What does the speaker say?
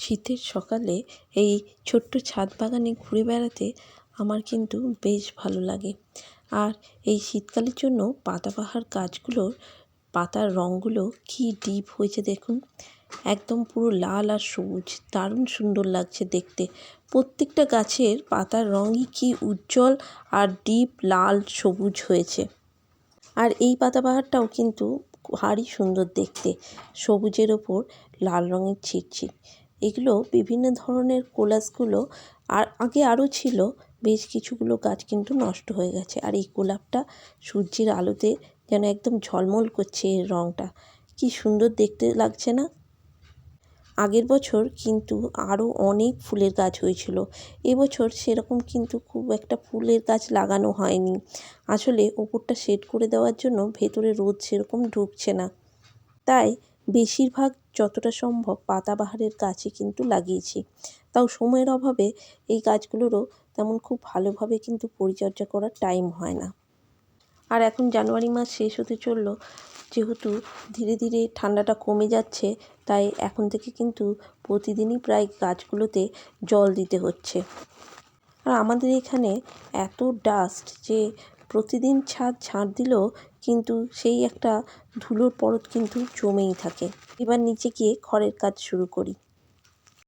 শীতের সকালে এই ছোট্ট ছাদ বাগানে ঘুরে বেড়াতে আমার কিন্তু বেশ ভালো লাগে। আর এই শীতকালের জন্য পাতাবাহার গাছগুলোর পাতার রঙগুলো কী ডিপ হয়েছে দেখুন। একদম পুরো লাল আর সবুজ, দারুণ সুন্দর লাগছে দেখতে। প্রত্যেকটা গাছের পাতার রঙই কি উজ্জ্বল আর ডিপ লাল সবুজ হয়েছে। আর এই পাতাবাহারটাও কিন্তু ভারী সুন্দর দেখতে। সবুজের ওপর লাল রঙের ছিটছিট। এগুলো বিভিন্ন ধরনের কোলাসগুলো আর আগে আরও ছিল, বেশ কিছুগুলো গাছ কিন্তু নষ্ট হয়ে গেছে। আর এই গোলাপটা সূর্যের আলোতে যেন একদম ঝলমল করছে এর রঙটা কি সুন্দর দেখতে লাগছে না? আগের বছর কিন্তু আরও অনেক ফুলের গাছ হয়েছিল। এবছর সেরকম কিন্তু খুব একটা ফুলের গাছ লাগানো হয়নি। আসলে ওপরটা শেড করে দেওয়ার জন্য ভেতরে রোদ সেরকম ঢুকছে না। তাই বেশিরভাগ যতটা সম্ভব পাতাবাহারের গাছই কিন্তু লাগিয়েছি। তাও সময়ের অভাবে এই গাছগুলোরও তেমন খুব ভালোভাবে কিন্তু পরিচর্যা করার টাইম হয় না। আর এখন জানুয়ারি মাস শেষ হতে চলল, যেহেতু ধীরে ধীরে ঠান্ডাটা কমে যাচ্ছে, তাই এখন থেকে কিন্তু প্রতিদিনই প্রায় গাছগুলোতে জল দিতে হচ্ছে। আর আমাদের এখানে এত ডাস্ট যে প্রতিদিন ছাদ ঝাঁট দিলেও কিন্তু সেই একটা ধুলোর পরত কিন্তু জমেই থাকে। এবার নিচে গিয়ে খড়ের কাজ শুরু করি।